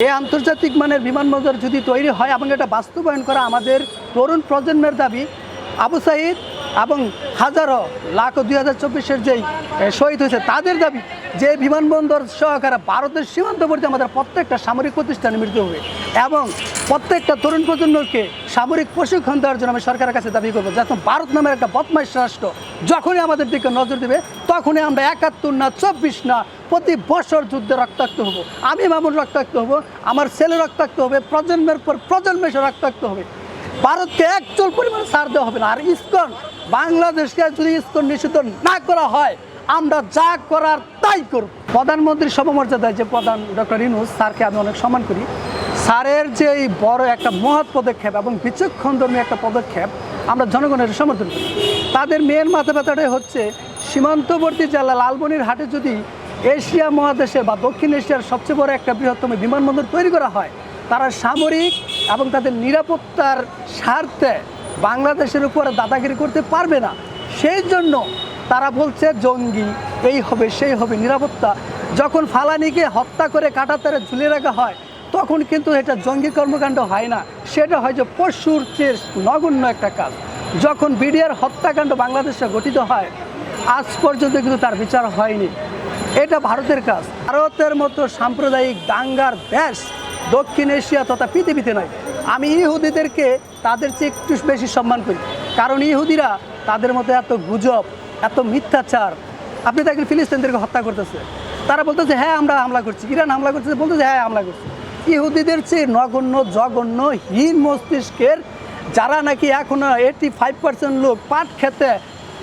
এই আন্তর্জাতিক মানের বিমানবন্দর যদি তৈরি হয় এবং এটা বাস্তবায়ন করা আমাদের তরুণ প্রজন্মের দাবি, আবু সাইদ এবং হাজারো লাখ দুই হাজার চব্বিশের যেই শহীদ হয়েছে, তাদের দাবি যে বিমানবন্দর সহকারে ভারতের সীমান্তবর্তী আমাদের প্রত্যেকটা সামরিক প্রতিষ্ঠানে মৃত্যু হবে এবং প্রত্যেকটা তরুণ প্রজন্মকে সামরিক প্রশিক্ষণ দেওয়ার জন্য আমি সরকারের কাছে দাবি করব যাতে ভারত নামের একটা বদমাইশ রাষ্ট্র যখনই আমাদের দিকে নজর দেবে, তখনই আমরা একাত্তর না, চব্বিশ না, প্রতি বছর যুদ্ধে রক্তাক্ত হব। আমি মামুন রক্তাক্ত হব, আমার ছেলে রক্তাক্ত হবে, প্রজন্মের পর প্রজন্মে রক্তাক্ত হবে। ভারতকে এক চল পরিমাণ ছাড় দেওয়া হবে না। আর ইস্কন, বাংলাদেশকে যদি ইস্কন নিষিদ্ধ না করা হয়, আমরা যা করার তাই করব। প্রধানমন্ত্রীর সমমর্যাদায় যে প্রধান ডক্টর ইনুস স্যারকে আমি অনেক সম্মান করি, স্যারের যে এই বড় একটা মহৎ পদক্ষেপ এবং বিচক্ষণ বিচক্ষণধর্মী একটা পদক্ষেপ আমরা জনগণের সমর্থন করি। তাদের মেয়ের মাথা ব্যথাটাই হচ্ছে, সীমান্তবর্তী জেলা লালবনির হাটে যদি এশিয়া মহাদেশের বা দক্ষিণ এশিয়ার সবচেয়ে বড় একটা বৃহত্তম বিমানবন্দর তৈরি করা হয়, তারা সামরিক এবং তাদের নিরাপত্তার স্বার্থে বাংলাদেশের উপরে দাদাগিরি করতে পারবে না। সেই জন্য তারা বলছে, জঙ্গি, এই হবে, সেই হবে নিরাপত্তা। যখন ফালানিকে হত্যা করে কাটাতারে ঝুলিয়ে রাখা হয়, তখন কিন্তু এটা জঙ্গি কর্মকাণ্ড হয় না। সেটা হয় যে পশুর চেয়ে নগণ্য একটা কাজ। যখন বিডিআর হত্যাকাণ্ড বাংলাদেশে গঠিত হয়, আজ পর্যন্ত কিন্তু তার বিচার হয়নি। এটা ভারতের কাজ। ভারতের মতো সাম্প্রদায়িক দাঙ্গার দেশ দক্ষিণ এশিয়া তথা পৃথিবীতে নয় আমি ইহুদিদেরকে তাদের চেয়ে একটু বেশি সম্মান করি। কারণ ইহুদিরা তাদের মতো এত গুজব, এত মিথ্যাচার। আপনি দেখেন ফিলিস্তিনদেরকে হত্যা করতেছে। তারা বলতেছে হ্যাঁ আমরা হামলা করছি। ইরান হামলা করতেছে, বলতেছে হ্যাঁ হামলা করছি। ইহুদিদের চেয়ে নগণ্য জঘন্য হীন মস্তিষ্কের যারা নাকি এখনও এইটি ফাইভ পার্সেন্ট লোক পাট খেতে,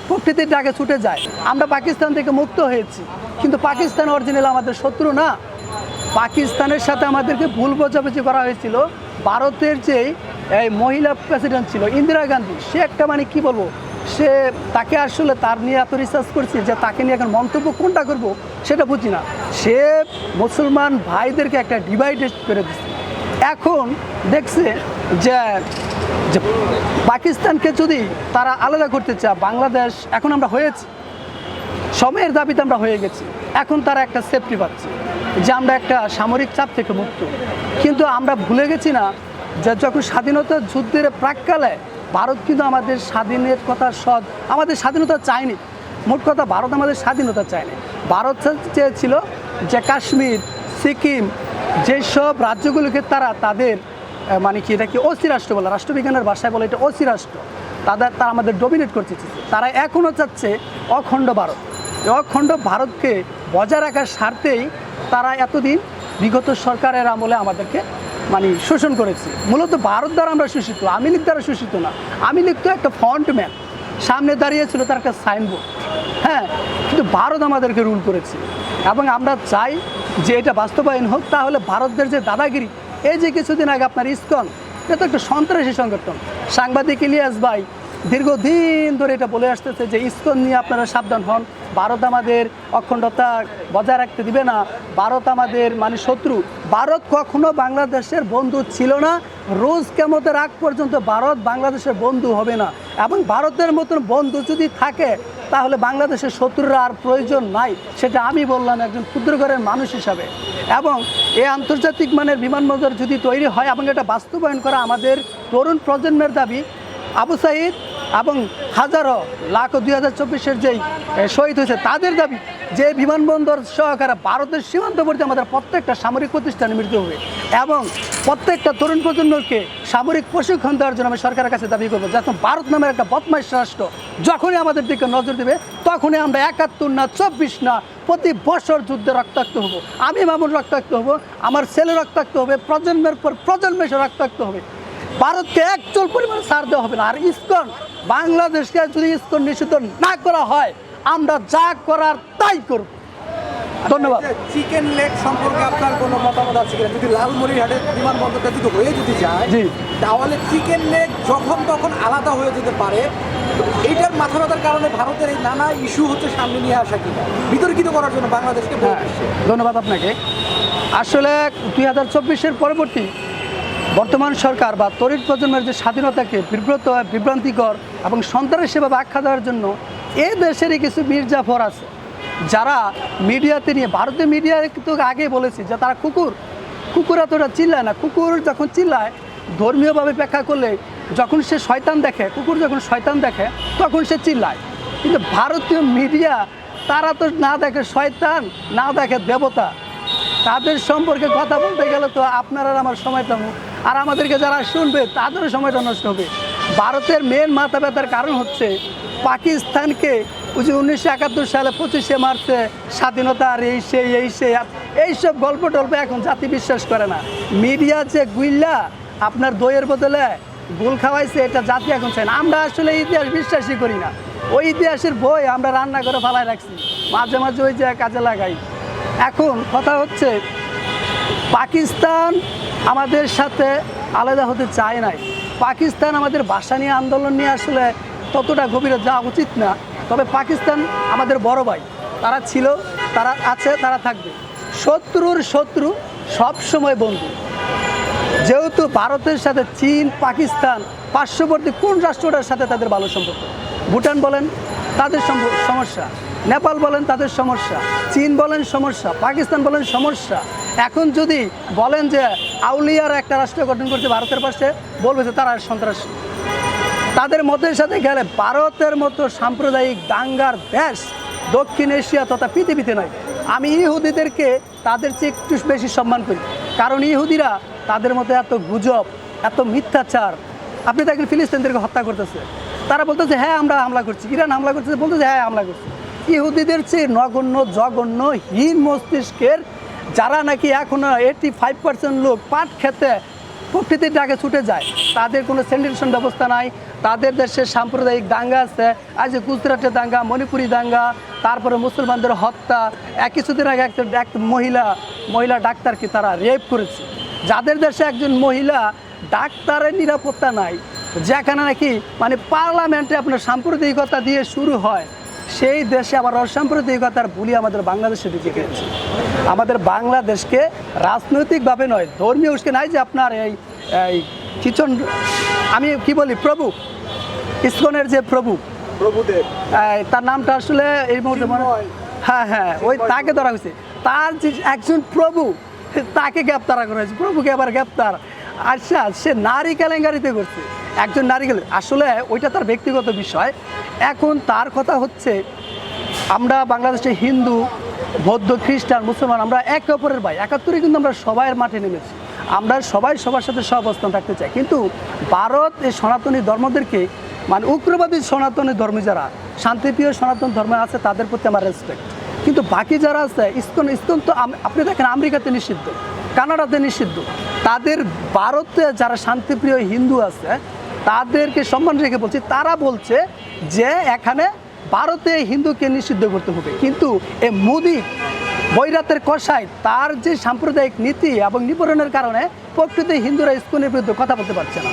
প্রকৃতির ডাকে ছুটে যায়। আমরা পাকিস্তান থেকে মুক্ত হয়েছি। কিন্তু পাকিস্তান অরিজিনাল আমাদের শত্রু না। পাকিস্তানের সাথে আমাদেরকে ভুল বোঝাবুঝি করা হয়েছিল। ভারতের যে এই মহিলা প্রেসিডেন্ট ছিল, ইন্দিরা গান্ধী, সে একটা মানে কি বলব? সে তাকে আসলে তার নিয়ে এত রিসার্চ করছি যে তাকে নিয়ে এখন মন্তব্য কোনটা করব সেটা বুঝি না। সে মুসলমান ভাইদেরকে একটা ডিভাইডেড করে দিচ্ছে এখন দেখছে যে পাকিস্তানকে যদি তারা আলাদা করতে চায়, বাংলাদেশ এখন আমরা হয়েছি। সময়ের দাবিতে আমরা হয়ে গেছি। এখন তারা একটা সেফটি পাচ্ছে। যে আমরা একটা সামরিক চাপ থেকে মুক্ত। কিন্তু আমরা ভুলে গেছি না যে যখন স্বাধীনতা যুদ্ধের প্রাককালে ভারত কিন্তু আমাদের স্বাধীনের কথা সদ আমাদের স্বাধীনতা চায়নি। মোট কথা ভারত আমাদের স্বাধীনতা চায়নি। ভারত চেয়েছিল যে কাশ্মীর, সিকিম যেসব রাজ্যগুলোকে তারা তাদের মানে কি এটা কি অস্থি রাষ্ট্র বলে, রাষ্ট্রবিজ্ঞানের ভাষায় বলে এটা অস্থি রাষ্ট্র। তাদের, তারা আমাদের ডোমিনেট করতে তারা এখনও চাচ্ছে অখণ্ড ভারত। অখণ্ড ভারতকে বজায় রাখার স্বার্থেই তারা এতদিন বিগত সরকারের আমলে আমাদেরকে মানে শোষণ করেছে। মূলত ভারত দ্বারা আমরা শোষিত আমি দ্বারা শোষিত না। আমি তো একটা ফ্রন্ট ম্যান সামনে দাঁড়িয়েছিল তার একটা সাইনবোর্ড হ্যাঁ কিন্তু ভারত আমাদেরকে রুল করেছে। এবং আমরা চাই যে এটা বাস্তবায়ন হোক, তাহলে ভারতদের যে দাদাগিরি, এই যে কিছুদিন আগে আপনার ইস্কন, এটা তো একটা সন্ত্রাসী সংগঠন। সাংবাদিক ইলিয়াস ভাই দীর্ঘদিন ধরে এটা বলে আসতেছে যে ইসকন নিয়ে আপনারা সাবধান হন। ভারত আমাদের অখণ্ডতা বজায় রাখতে দিবে না। ভারত আমাদের মানে শত্রু। ভারত কখনো বাংলাদেশের বন্ধু ছিল না। রোজ কেমতের আগ পর্যন্ত ভারত বাংলাদেশের বন্ধু হবে না। এবং ভারতের মতন বন্ধু যদি থাকে, তাহলে বাংলাদেশের শত্রুরা আর প্রয়োজন নাই। সেটা আমি বললাম একজন ক্ষুদ্র ঘরের মানুষ হিসাবে। এবং এই আন্তর্জাতিক মানের বিমানবন্দর যদি তৈরি হয় এবং এটা বাস্তবায়ন করা আমাদের তরুণ প্রজন্মের দাবি, আবু সাইদ এবং হাজারো লাখ দুই হাজার চব্বিশের যেই শহীদ হয়েছে, তাদের দাবি যে বিমানবন্দর সহকারে ভারতের সীমান্তবর্তী আমাদের প্রত্যেকটা সামরিক প্রতিষ্ঠানে মৃত্যু হবে এবং প্রত্যেকটা তরুণ প্রজন্মকে সামরিক প্রশিক্ষণ দেওয়ার জন্য আমি সরকারের কাছে দাবি করব যাতে ভারত নামের একটা বদমাইশ রাষ্ট্র যখনই আমাদের দিকে নজর দেবে, তখনই আমরা একাত্তর না, চব্বিশ না, প্রতি বছর যুদ্ধে রক্তাক্ত হব। আমি মামুন রক্তাক্ত হব, আমার ছেলে রক্তাক্ত হবে, প্রজন্মের পর প্রজন্মে রক্তাক্ত হবে। ভারতকে এক চল পরিমাণ সার দেওয়া হবে না। আর ইস্কন বাংলাদেশকে যদি ইস্কন নিষিদ্ধ না করা হয় আমরা যা করার তাই করব। ধন্যবাদ। চিকেন লেগ সম্পর্কে আপনার কোনো মতামত আছে কিনা? যদি লালমনিরহাটের বিমানবন্দরটা যদি হয়ে যদি যায়। তাহলে চিকেন লেগ যখন তখন আলাদা হয়ে যেতে পারে। এইটার মাথা ব্যথার কারণে ভারতের এই নানা ইস্যু হচ্ছে সামনে নিয়ে আসা কিনা? বিতর্কিত করার জন্য বাংলাদেশকে হ্যাঁ ধন্যবাদ আপনাকে। আসলে দুই হাজার চব্বিশের পরবর্তী বর্তমান সরকার বা তরিত প্রজন্মের যে স্বাধীনতাকে বিব্রত, বিভ্রান্তিকর এবং সন্ত্রাসী সেভাবে আখ্যা দেওয়ার জন্য এ দেশেরই কিছু মির্জাফর আছে। যারা মিডিয়াতে নিয়ে, ভারতীয় মিডিয়া কিন্তু আগে বলেছি যে তারা কুকুর কুকুর এতটা চিল্লায় না। কুকুর যখন চিল্লায়, ধর্মীয়ভাবে ব্যাখ্যা করলে যখন সে শয়তান দেখে, কুকুর যখন শয়তান দেখে, তখন সে চিল্লায়। কিন্তু ভারতীয় মিডিয়া, তারা তো না দেখে শয়তান, না দেখে দেবতা। তাদের সম্পর্কে কথা বলতে গেলে তো আপনার আমার সময়টা মু- আর আমাদেরকে যারা শুনবে, তাদেরও সময়টা নষ্ট হবে। ভারতের মেন মাথা ব্যথার কারণ হচ্ছে পাকিস্তানকে ওই যে উনিশশো একাত্তর সালে পঁচিশে মার্চে স্বাধীনতা, আর এই সেই এই সেই এইসব গল্প টল্প এখন জাতি বিশ্বাস করে না। মিডিয়া যে গুইল্লা, আপনার দইয়ের বদলে গুল খাওয়াইছে, এটা জাতি এখন চায় না। আমরা আসলে ইতিহাস বিশ্বাসই করি না। ওই ইতিহাসের বই আমরা রান্না করে ফালাই রাখছি। মাঝে মাঝে ওই যে কাজে লাগাই। এখন কথা হচ্ছে, পাকিস্তান আমাদের সাথে আলাদা হতে চায় নাই। পাকিস্তান আমাদের ভাষা নিয়ে আন্দোলন নিয়ে আসলে ততটা গভীরে যাওয়া উচিত না। তবে পাকিস্তান আমাদের বড় ভাই। তারা ছিল, তারা আছে, তারা থাকবে। শত্রুর শত্রু সব সময় বন্ধু। যেহেতু ভারতের সাথে চীন, পাকিস্তান, পার্শ্ববর্তী কোন রাষ্ট্রটার সাথে তাদের ভালো সম্পর্ক? ভুটান বলেন, তাদের সমস্যা। নেপাল বলেন তাদের সমস্যা, চীন বলেন সমস্যা, পাকিস্তান বলেন সমস্যা। এখন যদি বলেন যে আউলিয়ার একটা রাষ্ট্র গঠন করছে ভারতের পাশে, বলবে যে তারা সন্ত্রাস। তাদের মতের সাথে গেলে ভারতের মতো সাম্প্রদায়িক দাঙ্গার দেশ দক্ষিণ এশিয়া তথা পৃথিবীতে নয়। আমি ইহুদিদেরকে তাদের চেয়ে একটু বেশি সম্মান করি। কারণ ইহুদিরা তাদের মধ্যে এত গুজব, এত মিথ্যাচার। আপনি দেখেন ফিলিস্তিনদেরকে হত্যা করতেছে। তারা বলতেছে হ্যাঁ আমরা হামলা করছি। ইরান হামলা করতেছে, বলতেছে হ্যাঁ হামলা করছি। ইহুদিদের চেয়ে নগণ্য, জঘন্য, হীন মস্তিষ্কের যারা নাকি এখনও এইটি ফাইভ পার্সেন্ট লোক পাট খেতে প্রকৃতির ডাকে ছুটে যায়, তাদের কোনো স্যানিটেশন ব্যবস্থা নাই, তাদের দেশে সাম্প্রদায়িক দাঙ্গা আছে, আজ গুজরাটের দাঙ্গা, মণিপুরি দাঙ্গা, তারপরে মুসলমানদের হত্যা, এক কিছুদিন আগে একটা এক মহিলা মহিলা ডাক্তারকে তারা রেপ করেছে। যাদের দেশে একজন মহিলা ডাক্তারের নিরাপত্তা নাই, যেখানে নাকি মানে পার্লামেন্টে আপনার সাম্প্রদায়িকতা দিয়ে শুরু হয় সেই দেশে আবার অসাম্প্রদায়িকতার বুলি আমাদের বাংলাদেশে ঢুকে গেছে। আমাদের বাংলাদেশকে রাজনৈতিকভাবে নয় ধর্মীয় উস্কে নাই যে আপনার এই এই কিচন আমি কি বলি প্রভু? ইস্কনের যে প্রভু। প্রভুদেব। তার নামটা আসলে এই মুহূর্তে মনে। হ্যাঁ হ্যাঁ ওই তাকে ধরা হয়েছে। তার যে একজন প্রভু তাকে গ্রেপ্তার করা হয়েছে। প্রভুকে আবার গ্রেপ্তার। আচ্ছা সে নারী কেলেঙ্কারিতে করছে একজন নারী কেলে আসলে ওইটা তার ব্যক্তিগত বিষয়। এখন তার কথা হচ্ছে, আমরা বাংলাদেশে হিন্দু, বৌদ্ধ, খ্রিস্টান, মুসলমান, আমরা একে অপরের ভাই। একাত্তরে কিন্তু আমরা সবাইয়ের মাঠে নেমেছি। আমরা সবাই সবার সাথে সহাবস্থান রাখতে চাই। কিন্তু ভারত এই সনাতনী ধর্মদেরকে মানে উগ্রবাদী সনাতনী ধর্মী যারা, শান্তিপ্রিয় সনাতন ধর্ম আছে, তাদের প্রতি আমার রেসপেক্ট কিন্তু বাকি যারা আছে, ইস্কন ইস্কন তো আপনি দেখেন, আমেরিকাতে নিষিদ্ধ, কানাডাতে নিষিদ্ধ। তাদের ভারতে যারা শান্তিপ্রিয় হিন্দু আছে তাদেরকে সম্মান রেখে বলছি, তারা বলছে যে এখানে ভারতে হিন্দুকে নিষিদ্ধ করতে হবে। কিন্তু এ মোদি বৈরাতের কষায় তার যে সাম্প্রদায়িক নীতি এবং নিবরণের কারণে প্রকৃত হিন্দুরা স্কুলের বিরুদ্ধে কথা বলতে পারছে না।